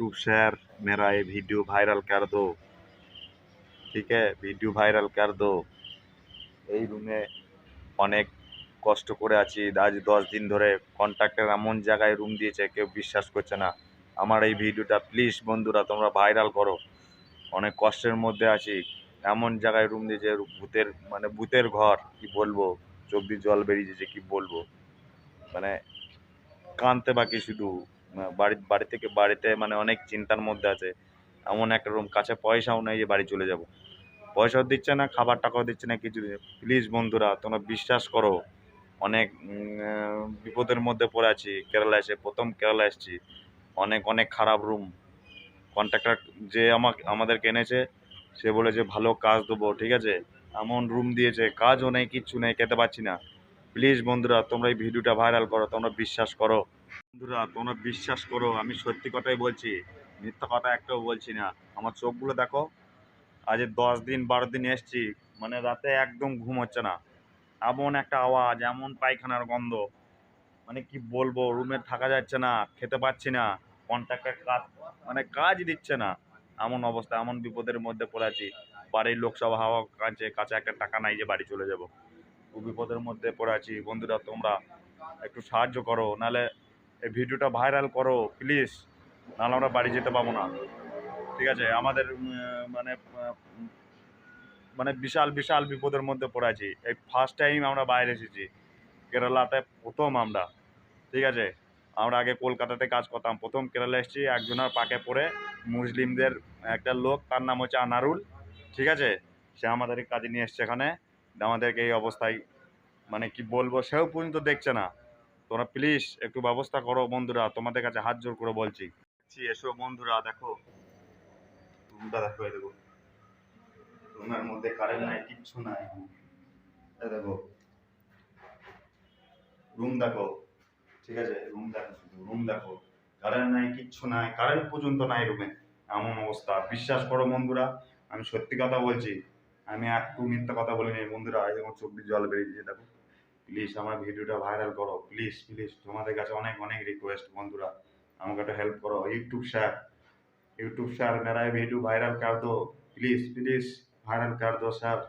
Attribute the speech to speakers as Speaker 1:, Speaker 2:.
Speaker 1: YouTube share मेरा ये video viral कर दो ঠিক আছে ভিডিও ভাইরাল কর দো এই রুমে অনেক কষ্ট করে আছি আজ দশ দিন ধরে কন্ট্রাক্টর এমন জায়গায় রুম দিয়েছে কেউ বিশ্বাস করছে না আমার এই ভিডিওটা প্লিজ বন্ধুরা তোমরা ভাইরাল করো অনেক কষ্টের মধ্যে আছি এমন জায়গায় রুম দিয়েছে ভূতের মানে ভূতের ঘর কি বলবো চোখ দিয়ে জল বেরিয়েছে কি বলবো মানে কানতে বাকি শুধু আহ, বাড়ি বাড়ি থেকে বাড়িতে মানে অনেক চিন্তার মধ্যে আছে। এমন একটা রুম কাছে পয়সাও নেই যে বাড়ি চলে যাব। পয়সাও দিচ্ছে না, খাবার টাকাও দিচ্ছে না, কিছু প্লিজ বন্ধুরা, তোমরা বিশ্বাস করো, অনেক বিপদের মধ্যে পড়ে আছি। কেরালা এসে প্রথম কেরালা এসেছি। অনেক অনেক খারাপ রুম কন্ট্রাক্টর যে আমাকে, আমাদেরকে এনেছে, সে বলেছে ভালো কাজ দেবো, ঠিক আছে? এমন রুম দিয়েছে, কাজও নেই, কিচ্ছু নেই, খেতে পাচ্ছি না। প্লিজ বন্ধুরা, তোমরা এই ভিডিওটা ভাইরাল করো, তোমরা বিশ্বাস করো। বন্ধুরা, তোমরা বিশ্বাস করো, আমি সত্যি কথাই বলছি, মিথ্যা কথা একটাও বলছি না। আমার চোখগুলো দেখো, আজ দশ দিন, বারো দিন এসছি মানে রাতে একদম ঘুম হচ্ছে না। এমন একটা আওয়াজ, এমন পায়খানার গন্ধ মানে কি বলব, রুমে থাকা যাচ্ছে না, খেতে পাচ্ছি না, কন্ট্রাক্টের কাজ মানে কাজ দিচ্ছে না। এমন অবস্থা, এমন বিপদের মধ্যে পড়ে আছি। বাড়ির লোকসভা হাওয়া কাছে কাছে একটা টাকা নাই যে বাড়ি চলে যাব। বিপদের মধ্যে পড়ে আছি। বন্ধুরা, তোমরা একটু সাহায্য করো, নাহলে এই ভিডিওটা ভাইরাল করো প্লিজ নাহলে আমরা বাড়ি যেতে পাবো না। ঠিক আছে? আমাদের মানে মানে বিশাল বিশাল বিপদের মধ্যে পড়ে আছি। এই ফার্স্ট টাইম আমরা বাইরে এসেছি। কেরালাতে প্রথম আমরা। ঠিক আছে? আমরা আগে কলকাতাতে কাজ করতাম। প্রথম কেরালা এসেছি, একজনের পাকে পড়ে মুসলিমদের একটা লোক, তার নাম হচ্ছে আনারুল। ঠিক আছে? সে আমাদের কাজে নিয়ে এসছে এখানে। আমাদেরকে এই অবস্থায় মানে কি বলব, সেও পর্যন্ত দেখছে না। তোমরা প্লিজ একটু ব্যবস্থা করো বন্ধুরা, তোমাদের কাছে হাত জোর করে বলছি। এসো বন্ধুরা, দেখো। রুমটা দেখো দেখো মধ্যে কারেন্ট নাই, কিচ্ছু নাই। দেখো। রুম দেখো। ঠিক আছে, রুম দেখো রুম দেখো। কারেন্ট নাই, কিচ্ছু নাই কারেন্ট পর্যন্ত নাই রুমে। এমন অবস্থা। বিশ্বাস করো বন্ধুরা, আমি সত্যি কথা বলছি। আমি একটু মিথ্যা কথা বলিনি বন্ধুরা, এই দিয়ে জল বেরিয়েছে দেখো। প্লিজ আমার ভিডিওটা ভাইরাল করো প্লিজ প্লিজ তোমাদের কাছে অনেক অনেক রিকোয়েস্ট বন্ধুরা আমাকে একটা হেল্প করো ইউটিউব শেয়ার यूट्यूब शेयर मेरा ये वीडियो वायरल कर दो प्लीज़ प्लीज़ वायरल कर दो सर